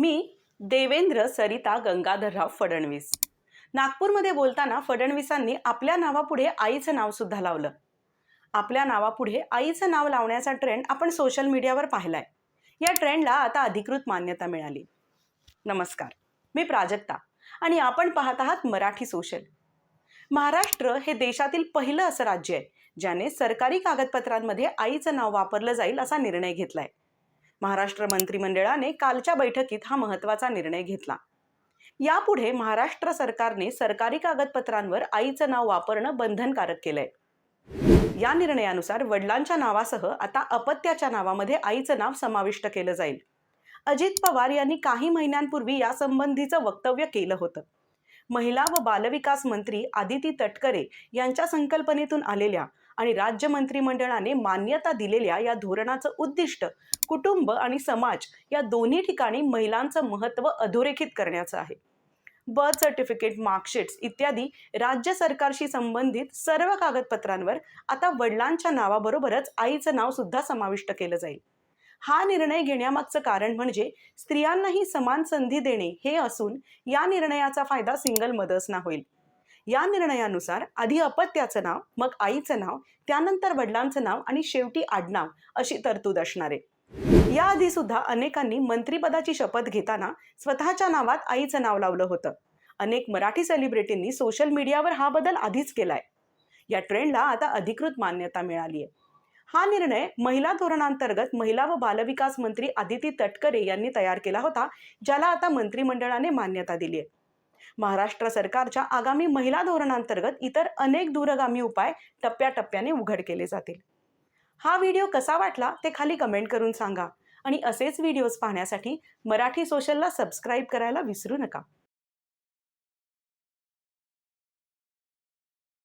मी देवेंद्र सरिता गंगाधरराव फडणवीस. नागपूरमध्ये बोलताना फडणवीसांनी आपल्या नावापुढे आईचं नाव सुद्धा लावलं. आपल्या नावापुढे आईचं नाव लावण्याचा ट्रेंड आपण सोशल मीडियावर पाहिलाय. या ट्रेंडला आता अधिकृत मान्यता मिळाली. नमस्कार. मी प्राजक्ता आणि आपण पाहत आहात मराठी सोशल महाराष्ट्र हे देशातील पहिलं असं राज्य आहे ज्याने सरकारी कागदपत्रांमध्ये आईचं नाव वापरलं जाईल असा निर्णय घेतलाय. महाराष्ट्र मंत्रिमंडळाने कालच्या बैठकीत हा महत्त्वाचा निर्णय घेतला. यापुढे महाराष्ट्र सरकारने सरकारी कागदपत्रांवर आईचं नाव वापरणं बंधनकारक केलंय. या निर्णयानुसार वडिलांच्या नावासह आता अपत्याच्या नावामध्ये आईचं नाव समाविष्ट केलं जाईल. अजित पवार यांनी काही महिन्यांपूर्वी यासंबंधीचं वक्तव्य केलं होतं. महिला व बालविकास मंत्री आदिती तटकरे यांच्या संकल्पनेतून आलेल्या आणि राज्य मंत्रिमंडळाने मान्यता दिलेल्या या धोरणाचं उद्दिष्ट कुटुंब आणि समाज या दोन्ही ठिकाणी महिलांचं महत्त्व अधोरेखित करण्याचं आहे. बर्थ सर्टिफिकेट मार्कशीट्स इत्यादी राज्य सरकारशी संबंधित सर्व कागदपत्रांवर आता वडिलांच्या नावाबरोबरच आईचं नाव सुद्धा समाविष्ट केलं जाईल. हा निर्णय घेण्यामागचं कारण म्हणजे स्त्रियांनाही समान संधी देणे हे असून या निर्णयाचा फायदा सिंगल मदर्सना होईल. या निर्णयानुसार आधी अपत्याचं नाव मग आईचं नाव त्यानंतर वडिलांचं नाव आणि शेवटी आडनाव अशी तरतूद असणार आहे. याआधी सुद्धा अनेकांनी मंत्रीपदाची शपथ घेताना स्वतःच्या नावात आईचं नाव लावलं होतं. अनेक मराठी सेलिब्रिटींनी सोशल मीडियावर हा बदल आधीच केलाय. या ट्रेंडला आता अधिकृत मान्यता मिळाली आहे हा निर्णय महिला धोरणांतर्गत महिला व बालविकास मंत्री आदिती तटकरे यांनी तयार केला होता ज्याला आता मंत्रिमंडळाने मान्यता दिली आहे महाराष्ट्र सरकारच्या आगामी महिला धोरणांतर्गत इतर अनेक दूरगामी उपाय टप्प्याटप्प्याने उघड केले जातील. हा व्हिडिओ कसा वाटला ते खाली कमेंट करून सांगा आणि असेच व्हिडिओज पाहण्यासाठी मराठी सोशलला सबस्क्राईब करायला विसरू नका.